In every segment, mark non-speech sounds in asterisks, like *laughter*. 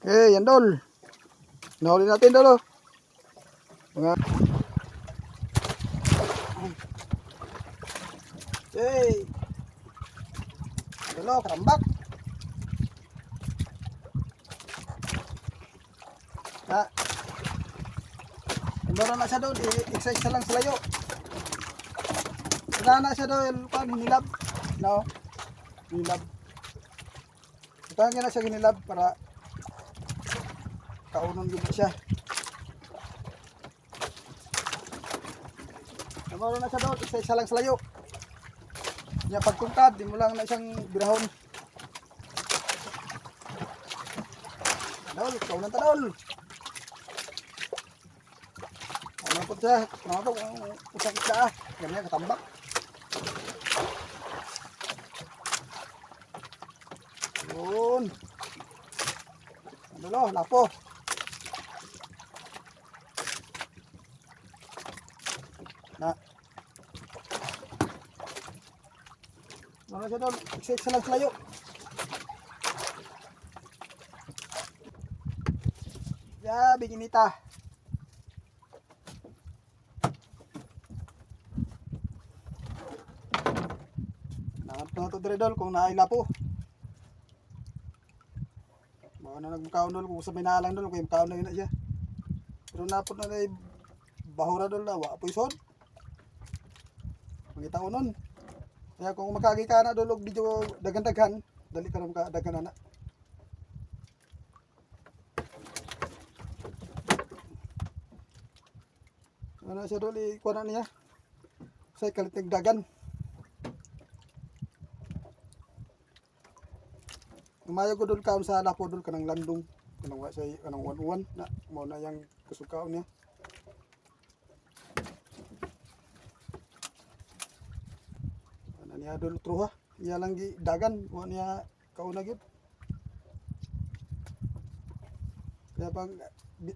Okay, yan dol. Nahuli natin dol. oh. Mga Okay. Dolo, karambak. Ha. Ano na siya doon, i-exercise na lang sa layo. Wala na siya doon, pan, hinilab. No? Hinilab. Ito na siya hinilab para kaunon yun siya. Namaro na siya doon, exercise lang sa. Niya pagtungkad, di mo lang na siyang birahon. Tadol, kaunan tadol. Ano po siya? Ano po? Usang isa ah. Ganyan, katambak. Yun. Ano lo, lapo. Na. Ano siya doon? Exercise lang layo. Ya, biginita. Nangat na ito dire dol kung naila po. Baka na nagmukhaon dol kung sa may naalang dol kung na yun na siya. Pero napot na na bahura dol na wa po isod. Mangita ko nun. Kaya kung makagi ka na dol og video dagan-dagan, dali ka na makadagan na. Ano siya dol, ikuha na niya. Sa kalitig dagan. Umayo ko dul kaon sa lapo dul kanang landong kanang wa say kanang one na mo na yang kasukaon niya. Niya dul truha? Iya lang gi dagan wa niya kaon na gyud. Kaya pag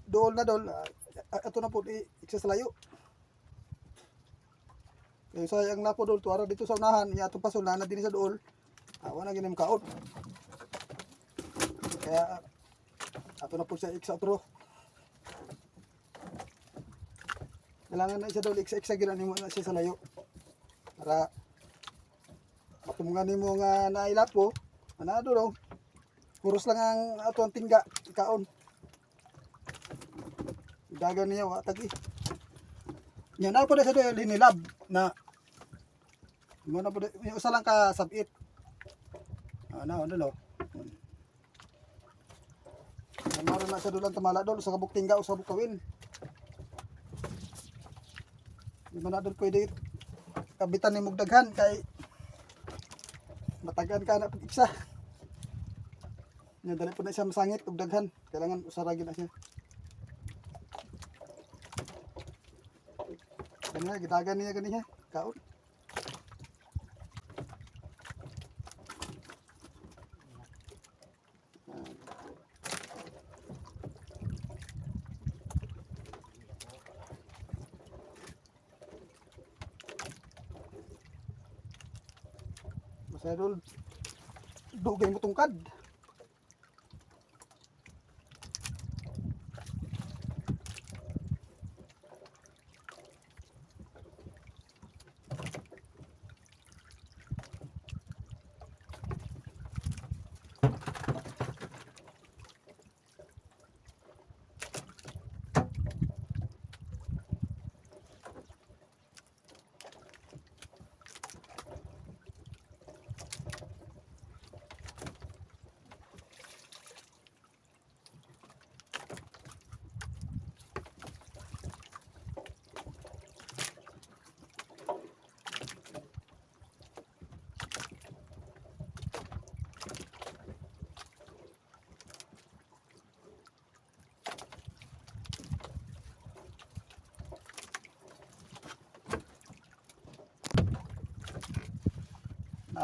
dool na dool ato na po iksa sa layo. Kaya sayang na po dool tuara dito sa unahan iya atong pasol na na din sa dool. Awa na ginim kaon. Kaya ato na po siya iksa otro. Kailangan na siya daw iksa-iksa gina nimo na siya sa layo. Para matumungan nimo nga nailap po. Ano daw? Puros lang ang ato ang tingga kaon. Dagan niya wa tagi. Nya na na sa doon linilab na mo na na- yung usa lang ka sabit. Ano ano lo? Namaro na sa dulang tamala dol sa kabuk tingga o sa bukawin. Di man na dol pwede kabitan ni mugdaghan kay matagan ka na pag iksa. Nya dali po na siya masangit ug daghan. Kailangan usaragi na siya. Kanya gitagan niya ganiya kaon. Masaya dol. Dugay mo tungkad.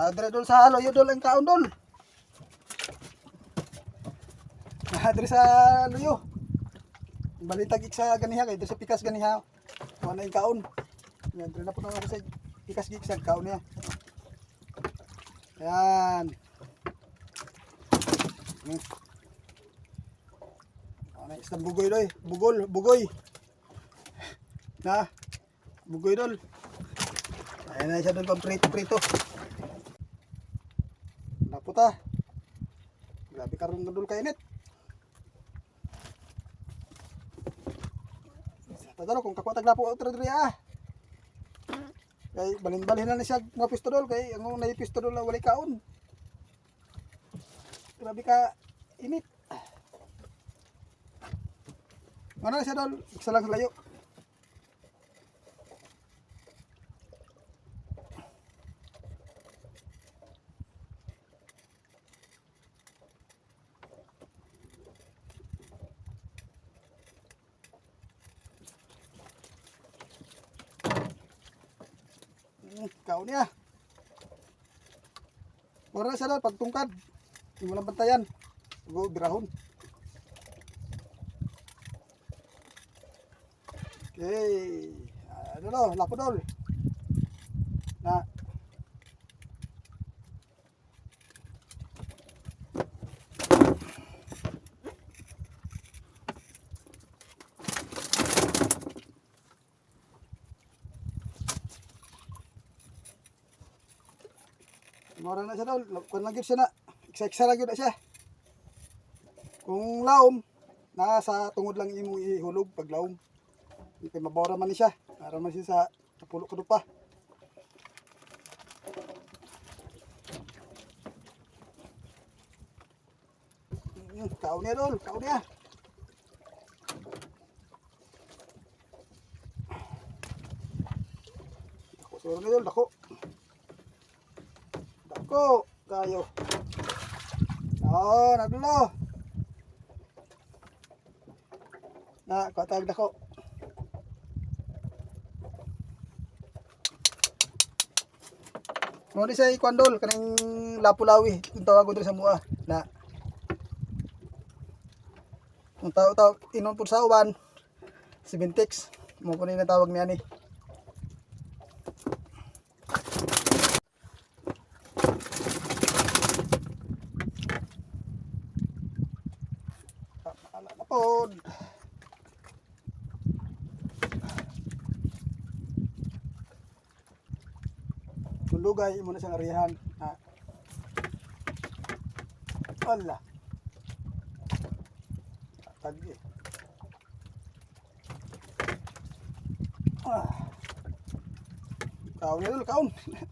Ah, dire dol sa halo, yun dol ang kaon dol. Ah, dire sa luyo. Balitag sa ganiha kay dire sa pikas ganiha. Na yung kaon. Yan, dire na po na ako sa pikas gig sa kaon niya. Yan. Hmm. Ayos na bugoy doy. Bugol, bugoy. Na. Bugoy dol. Ayan na siya dol pang prito-prito. Naputa. Grabe karon na dol kainit. Tadalo kung kakwatag na po outra diri ah. Kay balin-balin na ni siya mga pistol kay ang na pistol na wala kaon. Grabe ka init. Ano na siya dol? Isa lang layo. Ikaw niya. Mura dol, pagtungkad. Hindi mo lang bantayan. Go, birahon. Okay. Ano no, lapodol. Na. Mora na siya daw. Kung lagi siya na. Iksa-iksa lagi na siya. Kung laom, nasa tungod lang imo ihulog pag laom. Hindi mabora man siya. Para man siya sa napulo ko pa. Mm, Kao niya dol, kao niya. Dako, suro na dol, dako. Dako, kayo. Oo, nadulo. Na, katag dako. Mo di say kwandol kanang lapulawi kung tawag ko sa mua na Kung tao tao inon pud sa uban mo ko na tawag niya ni. Ala pod. Tulugay mo na siyang arihan. Ha. Ala. Tagi. Ah. Kaon na dul, kaon. *laughs*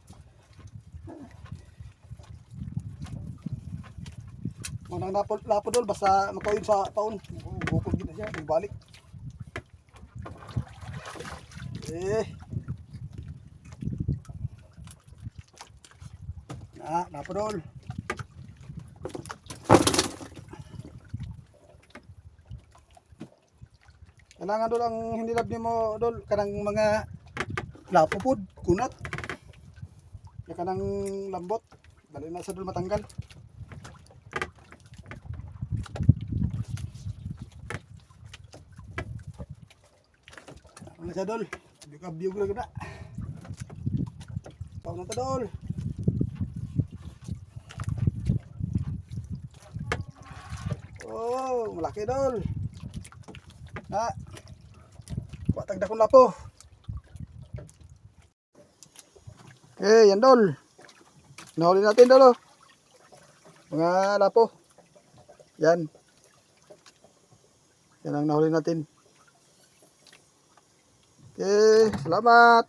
Munang napol lapo dul basta makawin sa taon. Bukod gid na siya, balik. Eh. Na, lapo dul. Kailangan dol ang hindi lab mo dol kanang mga lapo pod, kunat. Ya kanang lambot. Dali na sa dol matanggal. Ano sa dol? Biyog ka na guna. Pau na ta dol. Oh, malaki dol. Na. Watag dakong lapo. Eh, yan dol. Nahuli natin dol. Mga lapo. Yan. Yan ang nahuli natin. Okay, salamat.